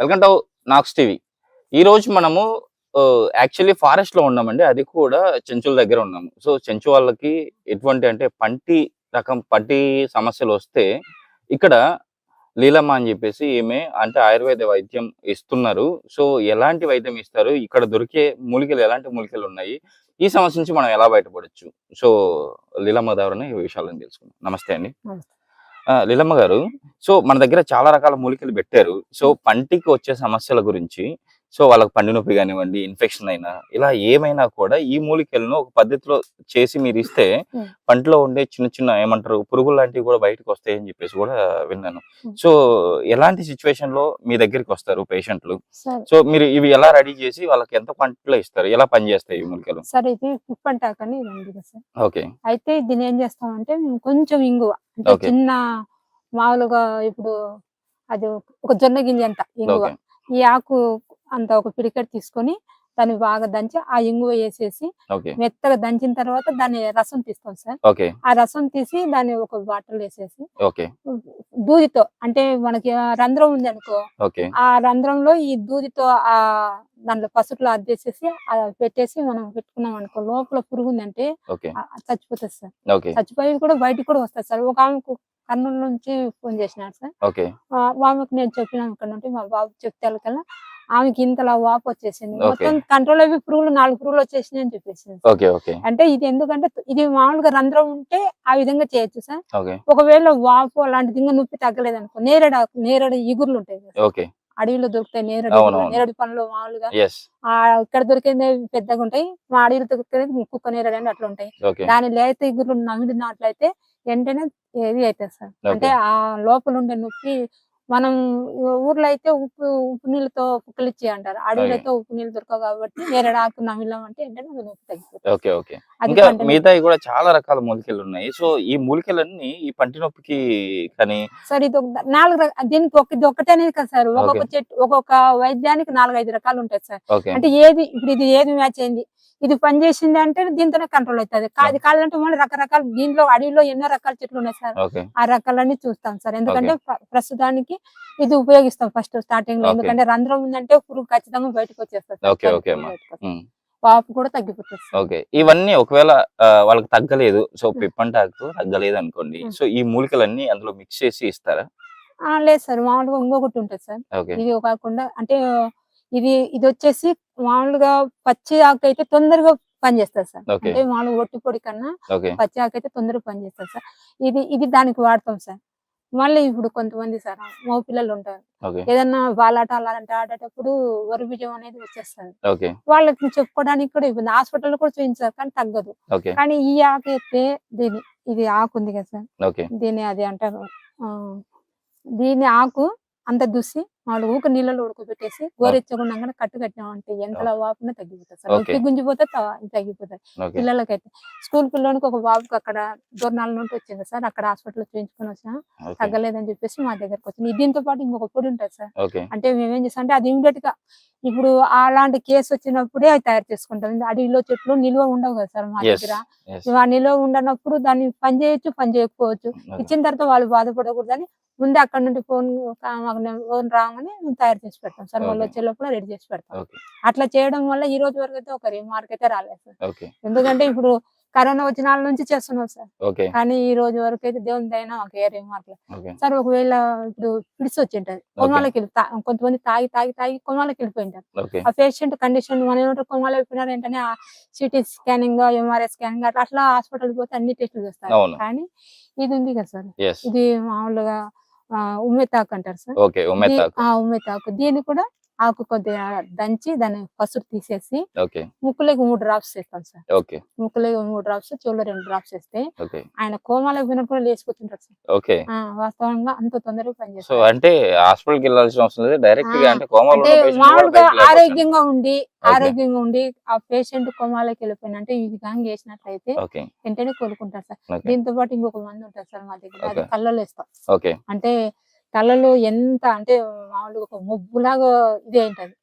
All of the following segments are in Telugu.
Welcome to నాక్స్ TV. ఈ రోజు మనము యాక్చువల్లీ ఫారెస్ట్లో ఉన్నామండి. అది కూడా చెంచుల దగ్గర ఉన్నాము. సో చెంచు వాళ్ళకి ఎటువంటి అంటే పంటి రకం పంటి సమస్యలు వస్తే ఇక్కడ లీలమ్మ అని చెప్పేసి ఈమె అంటే ఆయుర్వేద వైద్యం ఇస్తున్నారు. సో ఎలాంటి వైద్యం ఇస్తారు? ఇక్కడ దొరికే మూలికలు ఎలాంటి మూలికలు ఉన్నాయి? ఈ సమస్య నుంచి మనం ఎలా బయటపడొచ్చు? సో లీలమ్మ ద్వారా ఈ విషయాలను తెలుసుకుందాం. నమస్తే అండి. లీలమ్మ గారు. సో మన దగ్గర చాలా రకాల మూలికలు పెట్టారు. సో పంటికి వచ్చే సమస్యల గురించి సో వాళ్ళకి పండి నొప్పి కానివ్వండి ఇన్ఫెక్షన్ అయినా ఇలా ఏమైనా కూడా ఈ మూలికలను ఒక పద్ధతిలో చేసి మీరు ఇస్తే. పంటలో ఉండే చిన్న చిన్న ఏమంటారు పురుగులు లాంటివి కూడా బయటకు వస్తాయి అని చెప్పేసి కూడా విన్నాను. సో ఎలాంటి సిచ్యువేషన్లో మీ దగ్గరికి వస్తారు పేషెంట్లు సో మీరు ఇవి ఎలా రెడీ చేసి వాళ్ళకి ఎంత పంటలో ఇస్తారు? ఎలా పనిచేస్తాయి ఈ మూలికలు? సార్ ఇది పిప్పంటాక్ అని ఓకే. అయితే దీన్ని ఏం చేస్తామంటే మేము కొంచెం ఇంగువ అంటే. చిన్న మామూలుగా ఇప్పుడు అది ఒక జొన్న గింజ అంత ఇంగువ. ఈ ఆకు అంత ఒక పిడికెట్ తీసుకొని దాన్ని బాగా దంచి ఆ ఇంగువ వేసేసి మెత్తగా దంచిన తర్వాత దాన్ని రసం తీస్తాం సార్. ఆ రసం తీసి దాన్ని ఒక బాటిల్ వేసేసి దూదితో అంటే మనకి రంధ్రం ఉంది అనుకో ఆ రంధ్రంలో ఈ దూదితో ఆ దాంట్లో పసుపులో అద్దేసేసి పెట్టేసి మనం పెట్టుకున్నాం అనుకో లోపల పురుగు ఉందంటే చచ్చిపోతుంది సార్. చచ్చిపోయి కూడా బయటికి కూడా వస్తుంది సార్. ఒక ఆమెకు కర్నూలు నుంచి ఫోన్ చేసినారు సార్. ఆమెకు నేను చెప్పినాను ఇక్కడ నుండి మా బాబు చెప్తే కల్లా ఆమెకి ఇంతలా వాపు వచ్చేసింది. మొత్తం కంట్రోల్ అవి పురుగులు నాలుగు పురుగులు వచ్చేసినాయి అని చెప్పేసింది అంటే ఇది ఎందుకంటే ఇది మామూలుగా రంధ్రం ఉంటే ఆ విధంగా చేయొచ్చు సార్. ఒకవేళ వాపు అలాంటిది ఇంకా నొప్పి తగ్గలేదు అనుకో నేరేడు నేరేడు ఇగుర్లు ఉంటాయి అడవిలో దొరుకుతాయి నేరేడు. నేరేడు పండ్లు మామూలుగా ఇక్కడ దొరికేది పెద్దగా ఉంటాయి మా అడవిలో దొరికేది కుక్క నేరేడు అని అట్లా ఉంటాయి. దాని లేత ఇగుర్లు నమిలినట్లయితే వెంటనే ఏది అవుతుంది సార్. అంటే ఆ లోపల ఉండే నొప్పి మనం ఊర్లో అయితే ఉప్పు ఉప్పు నీళ్ళతో పుక్కలిచ్చి అంటారు. అడవిలో ఉప్పు నీళ్ళు దొరకవు కాబట్టి నేరేడు ఆకు నమిలాం అంటే అది నొప్పి తగ్గిపోతుంది. Okay okay. ఇంకా పంట మిగతాయి కూడా చాలా రకాల మూలికలు ఉన్నాయి. సో ఈ మూలికలన్నీ ఈ పంటి నొప్పికి కానీ సార్ ఇది ఒక నాలుగు దీనికి ఒక ఇది ఒకటే అనేది కదా సార్? ఒక్కొక్క. చెట్టు ఒక్కొక్క వైద్యానికి నాలుగు ఐదు రకాలు ఉంటాయి సార్. అంటే ఏది ఇప్పుడు ఇది ఏది మ్యాచ్ అయింది? ఇది పని చేసింది అంటే దీంతోనే కంట్రోల్ అవుతుంది. అది కావాలంటే మళ్ళీ రకరకాల దీంట్లో అడవిలో ఎన్నో రకాల చెట్లు ఉన్నాయి సార్. ఆ రకాలన్నీ చూస్తాం సార్. ఎందుకంటే ప్ర- ప్రస్తుతానికి ఇది ఉపయోగిస్తాం ఫస్ట్ స్టార్టింగ్లో. ఎందుకంటే రంధ్రం ఉందంటే పురుగు ఖచ్చితంగా బయటకు. ఉమ్, వాపు కూడా తగ్గిపోతుంది. ఓకే. ఇవన్నీ ఒకవేళ వాళ్ళకి తగ్గలేదు. సో పిప్పంటాకు తగ్గలేదు అనుకోండి. సో ఈ మూలికలన్నీ అందులో మిక్స్ చేసి ఇస్తారా? లేదు సార్. మామూలుగా ఇంకొకటి ఉంటుంది సార్. ఇది కాకుండా అంటే ఇది ఇది వచ్చేసి మామూలుగా పచ్చి ఆకు అయితే తొందరగా పనిచేస్తుంది సార్. అంటే మామూలుగా ఒట్టి పొడి కన్నా పచ్చి ఆకు అయితే తొందరగా పనిచేస్తుంది సార్. ఇది ఇది దానికి వాడతాం సార్. మళ్ళీ ఇప్పుడు కొంతమంది సార్ మగ పిల్లలు ఉంటారు. ఏదన్నా బాలాట అలాంటి ఆడేటప్పుడు వరి బీజం అనేది వచ్చేస్తుంది. ఓకే. వాళ్ళకి చెప్పుకోవడానికి కూడా ఇబ్బంది. హాస్పిటల్ కూడా చూపించారు కానీ తగ్గదు. కానీ ఈ ఆకు అయితే దీని ఇది ఆకు ఉంది కదా సార్. దీని అది అంటారు. దీని ఆకు అంత దుసి వాళ్ళు ఊక నీళ్ళలో ఉడకబెట్టేసి గోరెచ్చకుండా కట్టు కట్టినామంటే ఎంతలా వాపున తగ్గిపోతుంది సార్. నొప్పి గుంజిపోతే తగ్గిపోతుంది పిల్లలకైతే స్కూల్ పిల్లలకి ఒక బాబుకి అక్కడ దూరణాల నుండి వచ్చింది సార్. అక్కడ హాస్పిటల్ చూపించుకొని వచ్చినా తగ్గలేదని చెప్పేసి మా దగ్గరకు వచ్చింది. దీంతో పాటు ఇంకొక పొడి ఉంటుంది సార్. అంటే మేమేం చేస్తాం అంటే అది ఇమీడియట్గా ఇప్పుడు అలాంటి కేసు వచ్చినప్పుడే అది తయారు చేసుకుంటాం. ఇది అడవిలో చెట్లు నిల్వ ఉండవు కదా సార్ మా దగ్గర. ఆ నిల్వ ఉండనప్పుడు దాన్ని పని చేయొచ్చు పని చేయకపోవచ్చు. ఇచ్చిన తర్వాత వాళ్ళు బాధపడకూడదని ముందే అక్కడ నుండి ఫోన్ ఫోన్ రాగానే మేము తయారు చేసి పెడతాం సార్. వాళ్ళు. వచ్చే లోపల రెడీ చేసి పెడతాం. అట్లా చేయడం వల్ల ఈ రోజు వరకు అయితే ఒక రిమార్క్ అయితే రాలేదు సార్. ఎందుకంటే ఇప్పుడు కరోనా వచ్చిన నాళ్ళ నుంచి చేస్తున్నాం సార్. కానీ ఈ రోజు వరకు అయితే దేవుని దైనా ఒక ఏ రిమార్క్ సార్ ఒకవేళ ఇప్పుడు పిడిసి వచ్చి ఉంటది వెళ్ళి తా- కొంతమంది తాగి తాగి తాగి కొమాలకి వెళ్ళిపోయింటారు. ఆ పేషెంట్ కండిషన్ మన ఏమంటారు కొమాలు వెళ్ళిపోయినారు ఏంటనే సిటీ స్కానింగ్ ఎంఆర్ఐ స్కానింగ్ అట్లా అట్లా హాస్పిటల్ పోతే అన్ని టెస్టులు చేస్తారు. కానీ ఇది ఉంది కదా సార్. ఇది మామూలుగా ఉమ్మెతాకు అంటారు సార్. ఓకే ఉమ్మేతాకు దీ- ఆ ఉమ్మెతాకు దీన్ని కూడా ఆకు కొద్దిగా దంచి దాన్ని పసురు తీసేసి ముక్కులోకి మూడు డ్రాప్స్ వేస్తాం సార్. ఓకే. ముక్కులోకి మూడు డ్రాప్స్ చెవులో రెండు డ్రాప్స్ వేస్తే ఆయన కోమాలకు పోయినప్పుడు లేచిపోతుంటారు సార్. వాస్తవంగా అంత తొందరగా పనిచేస్తారు అంటే హాస్పిటల్కి వెళ్ళాల్సిన అవసరం లేదు. డైరెక్ట్గా అంటే మామూలుగా. ఆరోగ్యంగా ఉండి ఆరోగ్యంగా ఉండి ఆ పేషెంట్ కోమాలోకి వెళ్ళిపోయిన అంటే ఇది కానీ చేసినట్లయితే వెంటనే కోలుకుంటారు సార్. దీంతో పాటు ఇంకొక మంది ఉంటారు సార్ మా దగ్గర. అది. కళ్ళలో వేస్తాం. అంటే కళ్ళలో ఎంత అంటే మామూలుగా ఒక ముబ్బులాగా ఇది ఏంటది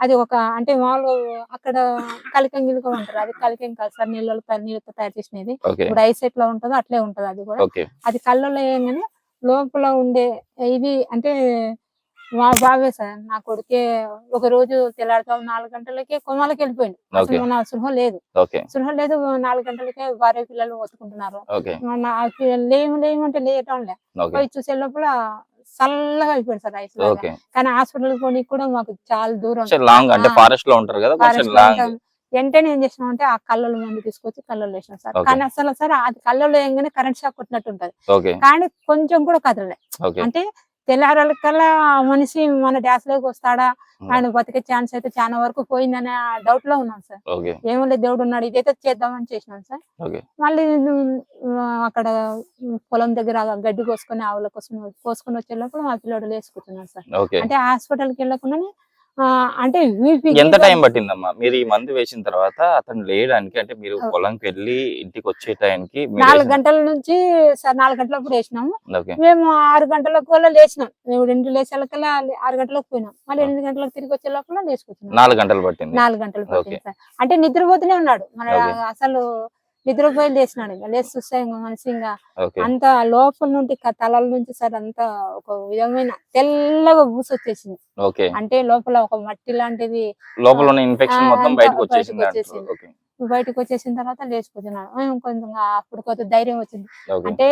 అది ఒక అంటే మామూలుగా అక్కడ కలికం గిలికం అంటారు అది కలికం కాదు సార్ నీళ్ళలో నీళ్ళతో తయారు చేసినది. ఇప్పుడు ఐస్ ఎట్లా ఉంటుందో అట్లే ఉంటది అది కూడా. అది కళ్ళలో వేయగానే లోపల ఉండే ఇది అంటే మా బాబే సార్ నా కొడుకే ఒక రోజు తెల్లారుతాం నాలుగు గంటలకే కొమ్మలకి వెళ్ళిపోయింది అసలు నా సృహ లేదు. సృహ లేదు నాలుగు గంటలకే భార్య పిల్లలు ఒత్తుకుంటున్నారు. లేము లేమంటే లేయటం లే ఓకే. పోయి చూసే లోపల చల్లగా అయిపోయింది సార్ ఐస్. ఓకే కానీ హాస్పిటల్ పోనీ కూడా మాకు చాలా దూరం లాంగ్ అంటే. ఫారెస్ట్లో ఉంటారు కదా కొంచెం లాంగ్. వెంటనే ఏం చేసినాం అంటే ఆ కళ్ళలో మందు తీసుకొచ్చి కళ్ళలో వేసినాం సార్. కానీ అసలు సార్ అది కళ్ళలో వేయగానే కరెంట్ షాక్ కొట్టినట్టు ఉంటది కానీ కొంచెం కూడా కదలలే అంటే తెల్లారాలకల్లా మనిషి మన డాష్లోకి వస్తాడా? ఆయన బతికే ఛాన్స్ అయితే చాలా వరకు పోయిందనే డౌట్లో ఉన్నాం సార్. ఏమో లేదు దేవుడు ఉన్నాడు ఇదైతే చేద్దామని చేసినాం సార్. మళ్ళీ అక్కడ పొలం దగ్గర గడ్డి కోసుకొని ఆవుల కోసం కోసుకొని వచ్చే లోపల మా పిల్లడు లేసుకుంటున్నాడు సార్. అంటే హాస్పిటల్కి వెళ్ళకుండానే అంటే ఎంత టైం పట్టిందమ్మా? మీరు ఈ మందు వేసిన తర్వాత అతను లేయడానికి అంటే మీరు. పొలంకి వెళ్ళి ఇంటికి వచ్చే టైంకి నాలుగు గంటల నుంచి సార్ నాలుగు గంటలప్పుడు వేసినాము మేము ఆరు గంటలకు లేచినాం. మేము రెండు లేచేలకల్లా ఆరు గంటలకు పోయినాం. మళ్ళీ ఎనిమిది గంటలకు తిరిగి వచ్చే లోపల లేచుకుంటున్నాం నాలుగు గంటలు పట్టింది. నాలుగు గంటలు పట్టింది అంటే నిద్రపోతూనే ఉన్నాడు. మన Okay. నిద్రపోయి లేచినాడు ఇంకా. లేచి చూస్తే ఇంకా మనిషి ఇంకా అంత లోపల నుండి తలల నుంచి సార్ అంతా ఒక విధమైన తెల్లగా బూసి వచ్చేసింది అంటే లోపల ఒక మట్టి లాంటిది. లోపల ఇన్ఫెక్షన్ మొత్తం బయటకు బయటకు వచ్చేసింది. వచ్చేసిన తర్వాత లేచిపోతున్నాడు. కొంచెం అప్పుడు కొంత ధైర్యం వచ్చింది. అంటే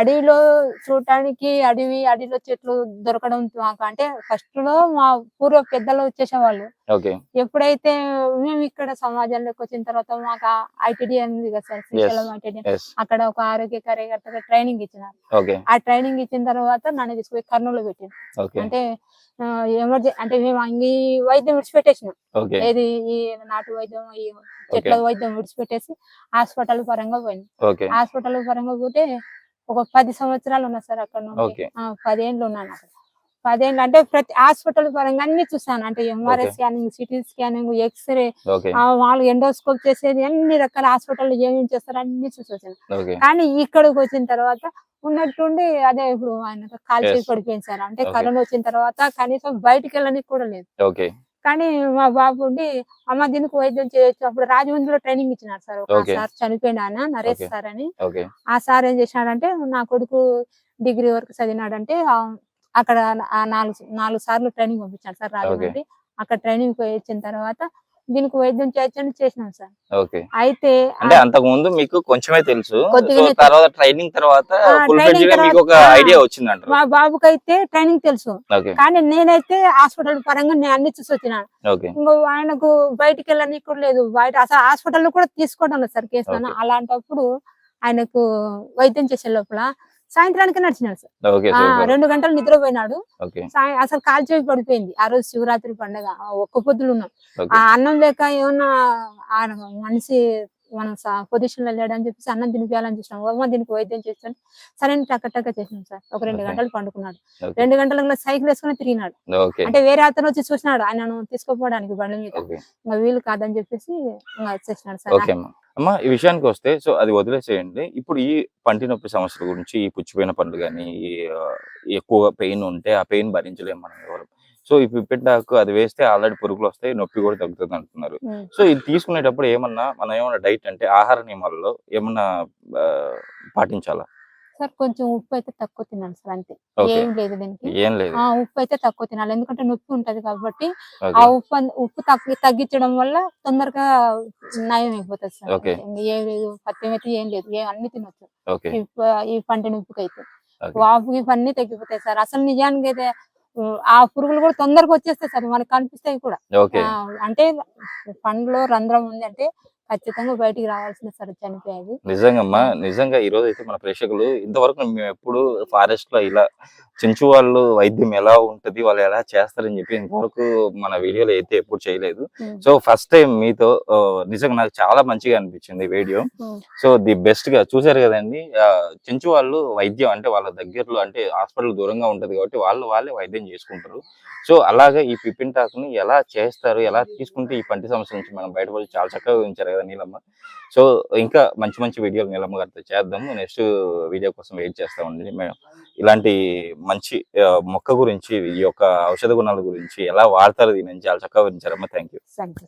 అడవిలో చూడటానికి అడవి అడవిలో చెట్లు దొరకడం మాకు అంటే ఫస్ట్లో మా పూర్వ పెద్దలు వచ్చేసేవాళ్ళు. ఎప్పుడైతే మేము ఇక్కడ సమాజంలోకి వచ్చిన తర్వాత మాకు ఐటీడీ ఉంది కదా సార్ శ్రీశైలం ఐటీడీ అక్కడ ఒక ఆరోగ్య కార్యకర్తగా ట్రైనింగ్ ఇచ్చినారు. ఆ ట్రైనింగ్ ఇచ్చిన తర్వాత నన్ను తీసుకుపోయి కర్నూలు పెట్టింది అంటే ఎమర్జెన్సీ అంటే మేము అంగి వైద్యం విడిచిపెట్టేసినాం. ఏది ఈ నాటు వైద్యం ఈ చెట్ల వైద్యం విడిచిపెట్టేసి హాస్పిటల్ పరంగా పోయింది. హాస్పిటల్ పరంగా పోతే ఒక పది సంవత్సరాలు ఉన్నా సార్ అక్కడ నుండి. పదేళ్ళు ఉన్నాను అక్కడ. పదేళ్ళు అంటే ప్రతి హాస్పిటల్ పరంగా అన్ని చూసాను అంటే MRI. Scanning CT scanning X ray వాళ్ళు ఎండోస్కోప్ చేసేది అన్ని రకాల హాస్పిటల్ ఏమేమి చేస్తారో అన్ని చూసి వచ్చాను. కానీ ఇక్కడికి వచ్చిన తర్వాత ఉన్నట్టుండి అదే ఇప్పుడు ఆయన కాల్ చేసి Yes. పడిపోయింది సార్. అంటే. కరోనా వచ్చిన తర్వాత కనీసం బయటికి వెళ్ళడానికి కూడా లేదు. కానీ మా బాబు ఉండి అమ్మ దీనికి వైద్యం చేయొచ్చు. అప్పుడు రాజమండ్రిలో ట్రైనింగ్ ఇచ్చినారు సార్. సార్ చనిపోయిన ఆయన నరేష్. సార్ అని. ఆ సార్ ఏం చేసినాడంటే నా కొడుకు డిగ్రీ వరకు చదివినాడంటే అక్కడ నాలుగు నాలుగు సార్లు ట్రైనింగ్ పంపించాడు సార్ రాజమండ్రి. అక్కడ ట్రైనింగ్ వచ్చిన తర్వాత దీనికి వైద్యం చేయొచ్చని చేసినాం సార్. ఓకే. అయితే అంటే అంతకు ముందు మీకు కొంచెమే తెలుసు. తర్వాత ట్రైనింగ్ తర్వాత మీకు ఒక ఐడియా వచ్చింది అంటారు మా బాబుకి అయితే ట్రైనింగ్ తెలుసు కానీ నేనైతే హాస్పిటల్ పరంగా నేను అన్ని చూసి వచ్చినాను ఇంకో ఆయనకు బయటికి వెళ్ళని కూడా లేదు. బయట అసలు హాస్పిటల్లో కూడా తీసుకోవడం లేదు సార్ కేసు. అలాంటప్పుడు ఆయనకు వైద్యం చేసే లోపల సాయంత్రానికి నడిచినాడు సార్. రెండు గంటలు నిద్రపోయినాడు. అసలు కాలు చేయి పడిపోయింది. ఆ రోజు శివరాత్రి పండగ ఒక్క పొద్దులు ఉన్నాం. ఆ అన్నం లేక ఏమన్నా ఆ మనిషి మనం పొజిషన్లో లేడని చెప్పేసి అన్నం తినిపించాలని చూసినాం. అమ్మ దీనికి వైద్యం చేస్తాను సరే టక్క టక్క చేసినాం సార్. ఒక రెండు. గంటలు పండుకున్నాడు. రెండు గంటల సైకిల్ వేసుకుని తిరిగినాడు. అంటే వేరే అతను వచ్చి చూసినాడు. ఆయనను తీసుకుపోవడానికి బండి మీద. ఇంకా వీలు కాదని చెప్పేసి ఇంకా వచ్చేసినాడు సార్. అమ్మా. ఈ విషయానికి వస్తే సో అది వదిలేసేయండి. ఇప్పుడు ఈ పంటి నొప్పి సమస్యల గురించి ఈ పుచ్చిపోయిన పండ్లు కానీ ఎక్కువ పెయిన్ ఉంటే ఆ పెయిన్ భరించలేము మనం ఎవరు. సో ఈ పిప్పెట్టాకు అది వేస్తే ఆల్రెడీ పురుగులు వస్తాయి నొప్పి కూడా తగ్గుతుంది అంటున్నారు. సో ఇది తీసుకునేటప్పుడు ఏమన్నా మనం ఏమన్నా డైట్ అంటే ఆహార నియమాల్లో ఏమన్నా పాటించాలా? సార్ కొంచెం ఉప్పు అయితే తక్కువ తినాలి సార్ అంతే. ఏం లేదు దీనికి. ఏం లేదు. ఆ ఉప్పు అయితే తక్కువ తినాలి. ఎందుకంటే నొప్పి ఉంటది కాబట్టి ఆ ఉప్పు ఉప్పు తగ్గి తగ్గించడం వల్ల తొందరగా నయం అయిపోతుంది సార్. ఏం లేదు పత్యం అయితే ఏం లేదు. ఏ అన్ని తినొచ్చు. ఈ పంట నొప్పికి అయితే వాపు ఇవన్నీ తగ్గిపోతాయి సార్. అసలు నిజానికి అయితే ఆ పురుగులు కూడా తొందరగా వచ్చేస్తాయి సార్ మనకు కనిపిస్తాయి కూడా. అంటే పండ్లో రంధ్రం ఉంది అంటే ఖచ్చితంగా బయటికి రావాల్సిన సార్ చనిపోయేది నిజంగమ్మా నిజంగా ఈ రోజు అయితే మన ప్రేక్షకులు ఇంతవరకు మేము ఎప్పుడు ఫారెస్ట్లో ఇలా చెంచు వాళ్ళు వైద్యం ఎలా ఉంటది వాళ్ళు ఎలా చేస్తారని చెప్పి ఇంతవరకు మన వీడియోలో అయితే ఎప్పుడు చేయలేదు. సో ఫస్ట్ టైం మీతో నిజంగా నాకు చాలా మంచిగా అనిపించింది వీడియో. సో ది బెస్ట్గా చూసారు కదండి. చెంచు వాళ్ళు వైద్యం అంటే వాళ్ళ దగ్గరలో అంటే హాస్పిటల్ దూరంగా ఉంటది కాబట్టి వాళ్ళు వాళ్ళే వైద్యం చేసుకుంటారు. సో అలాగే ఈ పిపిన్ టాక్ని ఎలా చేస్తారు ఎలా తీసుకుంటే ఈ పంటి సమస్య నుంచి మనం బయటపడి చాలా చక్కగా ఉంచారు కదా నీలమ్మ? సో ఇంకా మంచి మంచి వీడియోలు నీలమ్మ గారితో చేద్దాము నెక్స్ట్ వీడియో కోసం వెయిట్ చేస్తామండి మేము ఇలాంటి మంచి మొక్క గురించి ఈ యొక్క ఔషధ గుణాల గురించి ఎలా వాడతారు దీని నుంచి చాలా చక్కగా వివరించారమ్మా. Thank you